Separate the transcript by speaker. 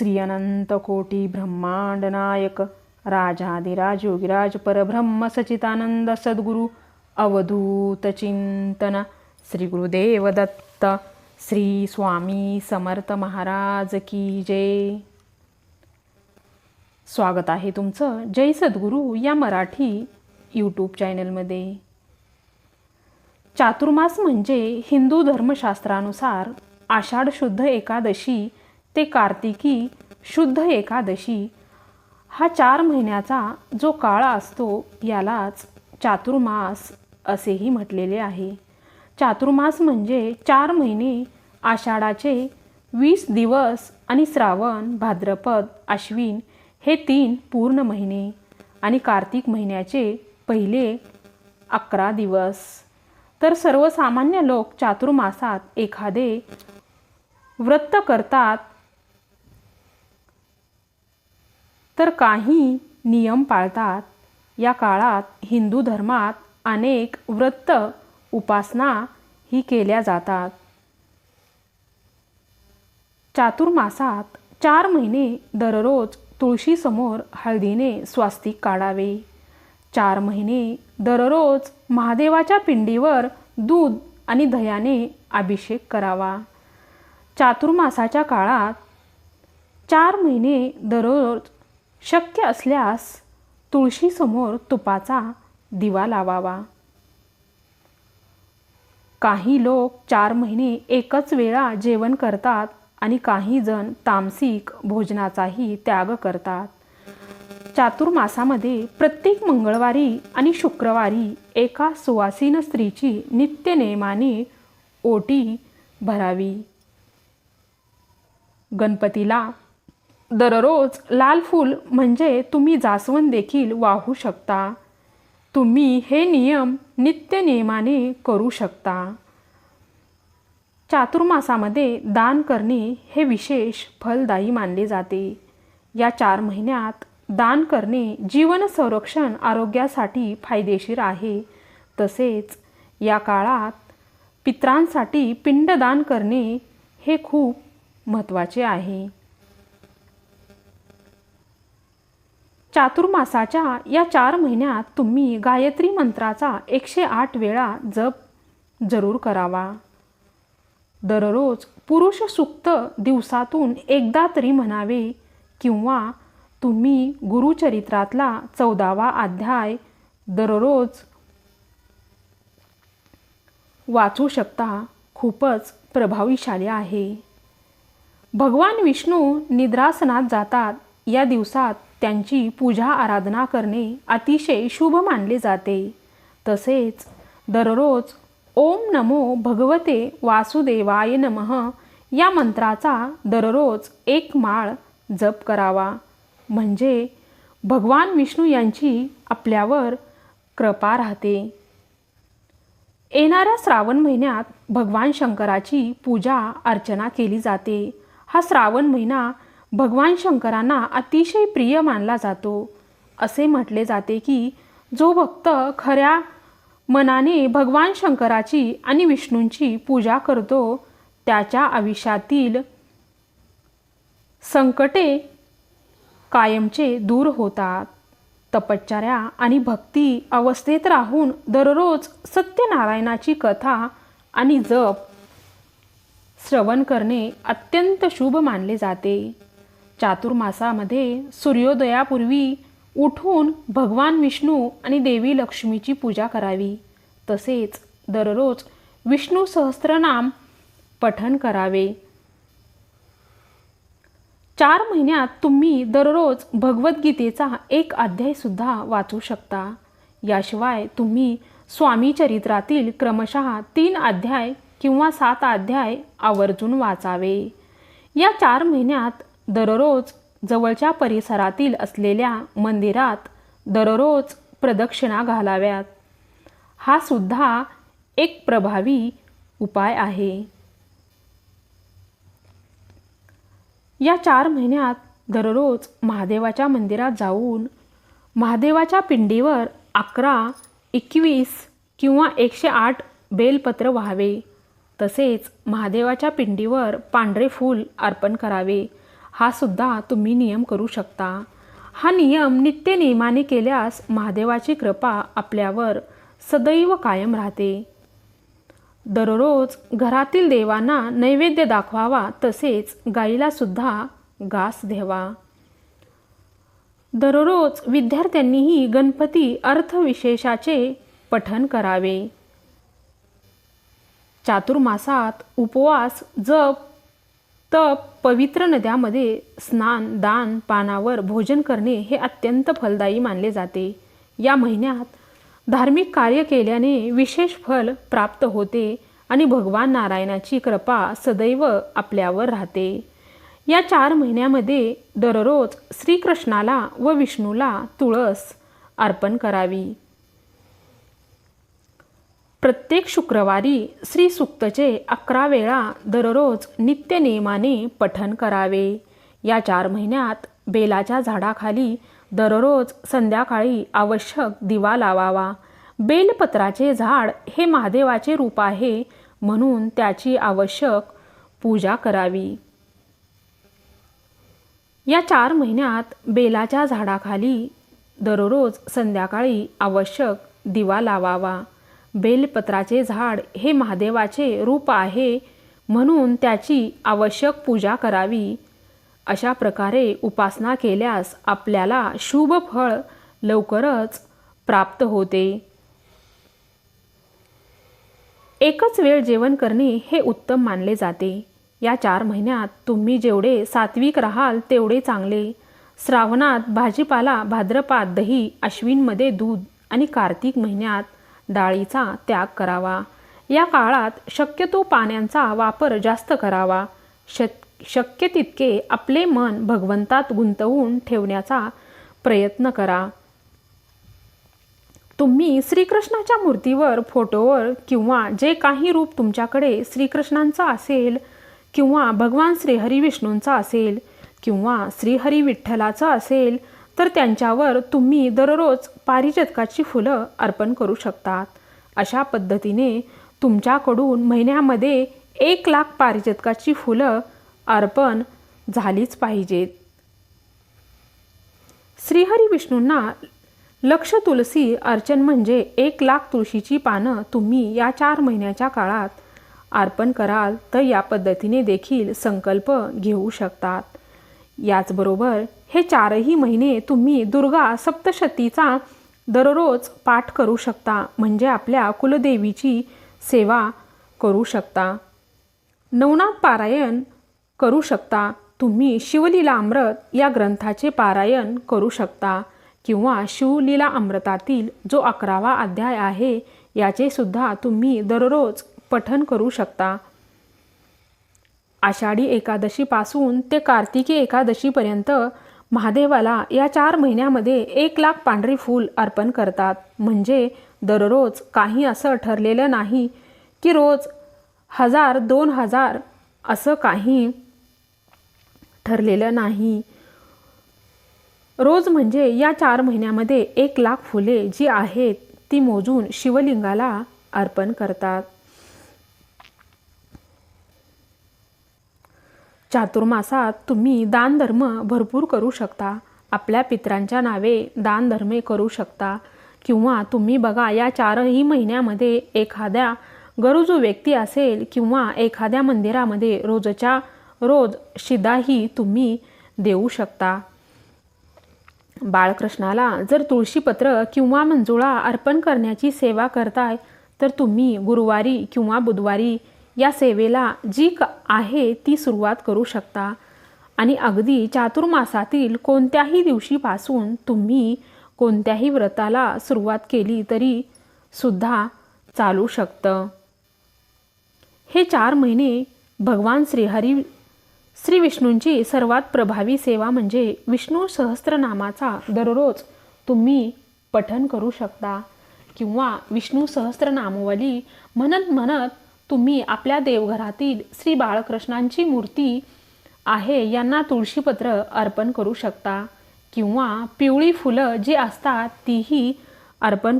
Speaker 1: श्री अनंत कोटी ब्रह्मांड नायक राजाधिराज योगिराज परब्रह्म सचितानंद सद्गुरु अवधूत चिंतन श्री गुरुदेव दत्त श्री स्वामी समर्थ महाराज की जय। स्वागत आहे तुमचं जय सद्गुरू या मराठी यूट्यूब चॅनलमध्ये चातुर्मास म्हणजे हिंदू धर्मशास्त्रानुसार आषाढ शुद्ध एकादशी ते कार्तिकी शुद्ध एकादशी हा चार महिन्याचा जो काळ असतो यालाच चातुर्मास असेही म्हटलेले आहे. चातुर्मास म्हणजे चार महिने आषाढाचे वीस दिवस आणि श्रावण भाद्रपद आश्विन हे तीन पूर्ण महिने आणि कार्तिक महिन्याचे पहिले अकरा दिवस. तर सर्वसामान्य लोक चातुर्मासात एखादे व्रत करतात तर काही नियम पाळतात. या काळात हिंदू धर्मात अनेक व्रत उपासना ही केल्या जातात. चातुर्मासात चार महिने दररोज तुळशीसमोर हळदीने स्वास्तिक काढावे. चार महिने दररोज महादेवाच्या पिंडीवर दूध आणि दह्याने अभिषेक करावा. चातुर्मासाच्या काळात चार महिने दररोज शक्य असल्यास तुळशीसमोर तुपाचा दिवा लावावा. काही लोक चार महिने एकच वेळा जेवण करतात आणि काही जण तामसिक भोजनाचाही त्याग करतात. चातुर्मासामध्ये प्रत्येक मंगळवारी आणि शुक्रवारी एका सुवासीन स्त्रीची नित्य नेमाने ओटी भरावी. गणपतीला दररोज लाल फूल म्हणजे तुम्ही जास्वंद देखील वाहू शकता. तुम्ही हे नियम नित्य नियमाने करू शकता. चातुर्मासामध्ये दान करणे हे विशेष फलदायी मानले जाते. या चार महिन्यात दान करणे जीवन संरक्षण आरोग्यासाठी फायदेशीर आहे. तसेच या काळात पित्रांसाठी पिंडदान करणे हे खूप महत्त्वाचे आहे. चातुर्मासाच्या या चार महिन्यात तुम्ही गायत्री मंत्राचा एकशे आठ वेळा जप जरूर करावा. दररोज पुरुष सुक्त दिवसातून एकदा तरी म्हणावे किंवा तुम्ही गुरुचरित्रातला चौदावा अध्याय दररोज वाचू शकता. खूपच प्रभावीशाली आहे. भगवान विष्णू निद्रासनात जातात. या दिवसात त्यांची पूजा आराधना करणे अतिशय शुभ मानले जाते. तसेच दररोज ओम नमो भगवते वासुदेवाय नमः या मंत्राचा दररोज एक माळ जप करावा. म्हणजे भगवान विष्णू यांची आपल्यावर कृपा राहते. येणाऱ्या श्रावण महिन्यात भगवान शंकराची पूजा अर्चना केली जाते. हा श्रावण महिना भगवान शंकरांना अतिशय प्रिय मानला जातो. असे म्हटले जाते की जो भक्त खऱ्या मनाने भगवान शंकराची आणि विष्णूंची पूजा करतो त्याच्या आयुष्यातील संकटे कायमचे दूर होतात. तपश्चर्या आणि भक्ती अवस्थेत राहून दररोज सत्यनारायणाची कथा आणि जप श्रवण करणे अत्यंत शुभ मानले जाते. चातुर्मासामध्ये सूर्योदयापूर्वी उठून भगवान विष्णू आणि देवी लक्ष्मीची पूजा करावी. तसेच दररोज विष्णू सहस्त्रनाम पठन करावे. चार महिन्यात तुम्ही दररोज भगवद्गीतेचा एक अध्यायसुद्धा वाचू शकता. याशिवाय तुम्ही स्वामी चरित्रातील क्रमशः तीन अध्याय किंवा सात अध्याय आवर्जून वाचावे. या चार महिन्यात दररोज जवळच्या परिसरातील असलेल्या मंदिरात दररोज प्रदक्षिणा घालाव्यात. हा सुद्धा एक प्रभावी उपाय आहे. या चार महिन्यात दररोज महादेवाच्या मंदिरात जाऊन महादेवाच्या पिंडीवर अकरा एकवीस किंवा एकशे आठ बेलपत्र व्हावे. तसेच महादेवाच्या पिंडीवर पांढरे फूल अर्पण करावे. हा सुद्धा तुम्ही नियम करू शकता. हा नियम नित्य नियमाने केल्यास महादेवाची कृपा आपल्यावर सदैव कायम राहते. दररोज घरातील देवांना नैवेद्य दाखवावा तसेच गाईला सुद्धा घास द्यावा. दररोज विद्यार्थ्यांनीही गणपती अर्थविशेषाचे पठन करावे. चातुर्मासात उपवास जप तप पवित्र नद्यामध्ये स्नान दान पानावर भोजन करणे हे अत्यंत फलदायी मानले जाते. या महिन्यात धार्मिक कार्य केल्याने विशेष फल प्राप्त होते आणि भगवान नारायणाची कृपा सदैव आपल्यावर राहते. या चार महिन्यामध्ये दररोज श्रीकृष्णाला व विष्णूला तुळस अर्पण करावी. प्रत्येक शुक्रवारी श्री सुक्तचे अकरा वेळा दररोज नित्यनियमाने पठन करावे. या चार महिन्यात बेलाच्या झाडाखाली दररोज संध्याकाळी आवश्यक दिवा लावावा. बेलपत्राचे झाड हे महादेवाचे रूप आहे म्हणून त्याची आवश्यक पूजा करावी. या चार महिन्यात बेलाच्या झाडाखाली दररोज संध्याकाळी आवश्यक दिवा लावावा. बेलपत्राचे झाड हे महादेवाचे रूप आहे म्हणून त्याची आवश्यक पूजा करावी. अशा प्रकारे उपासना केल्यास आपल्याला शुभ फळ लवकरच प्राप्त होते. एकच वेळ जेवण करणे हे उत्तम मानले जाते. या चार महिन्यात तुम्ही जेवढे सात्विक राहाल तेवढे चांगले. श्रावणात भाजीपाला भाद्रपात दही अश्विनमध्ये दूध आणि कार्तिक महिन्यात डाळीचा त्याग करावा. या काळात शक्यतो पाण्यांचा वापर जास्त करावा. शक शक्य तितके आपले मन भगवंतात गुंतवून ठेवण्याचा प्रयत्न करा. तुम्ही श्रीकृष्णाच्या मूर्तीवर फोटोवर किंवा जे काही रूप तुमच्याकडे श्रीकृष्णांचा असेल किंवा भगवान श्रीहरी विष्णूंचा असेल किंवा श्रीहरी विठ्ठलाचं असेल तर त्यांच्यावर तुम्ही दररोज पारिजातकाची फुलं अर्पण करू शकतात. अशा पद्धतीने तुमच्याकडून महिन्यामध्ये एक लाख पारिजातकाची फुलं अर्पण झालीच पाहिजेत. श्रीहरी विष्णूंना लक्ष तुलसी अर्चन म्हणजे एक लाख तुळशीची पानं तुम्ही या चार महिन्याच्या काळात अर्पण कराल तर या पद्धतीने देखील संकल्प घेऊ शकतात. याचबरोबर हे चारही महिने तुम्ही दुर्गा सप्तशतीचा दररोज पाठ करू शकता म्हणजे आपल्या कुलदेवीची सेवा करू शकता. नवनाथ पारायण करू शकता. तुम्ही शिवलीला अमृत या ग्रंथाचे पारायण करू शकता किंवा शिवलीला अमृतातील जो अकरावा अध्याय आहे याचे सुद्धा तुम्ही दररोज पठन करू शकता. आषाढी एकादशीपासून ते कार्तिकी एकादशीपर्यंत महादेवाला या चार महिन्यामध्ये एक लाख पांढरी फूल अर्पण करतात. म्हणजे दररोज काही असं ठरलेलं नाही की रोज हजार दोन हजार असं काही ठरलेलं नाही. रोज म्हणजे या चार महिन्यामध्ये एक लाख फुले जी आहेत ती मोजून शिवलिंगाला अर्पण करतात. चातुर्मासात तुम्ही दानधर्म भरपूर करू शकता. आपल्या पित्रांच्या नावे दानधर्मे करू शकता. किंवा तुम्ही बघा या चारही महिन्यामध्ये एखाद्या गरजू व्यक्ती असेल किंवा एखाद्या मंदिरामध्ये रोजच्या रोज शिदाही तुम्ही देऊ शकता. बाळकृष्णाला जर तुळशीपत्र किंवा मंजुळा अर्पण करण्याची सेवा करताय तर तुम्ही गुरुवारी किंवा बुधवारी या सेवेला जी क आहे ती सुरुवात करू शकता. आणि अगदी चातुर्मासातील कोणत्याही दिवशीपासून तुम्ही कोणत्याही व्रताला सुरुवात केली तरी सुद्धा चालू शकतं. हे चार महिने भगवान श्रीहरी श्री विष्णूंची सर्वात प्रभावी सेवा म्हणजे विष्णू सहस्त्रनामाचा दररोज तुम्ही पठन करू शकता किंवा विष्णू सहस्त्रनामवली म्हणत म्हणत तुम्ही आपल्या देवघरातील श्री बाळकृष्णांची मूर्ती आहे यांना तुळशीपत्र अर्पण करू शकता किंवा पिवळी फुलं जी असतात तीही अर्पण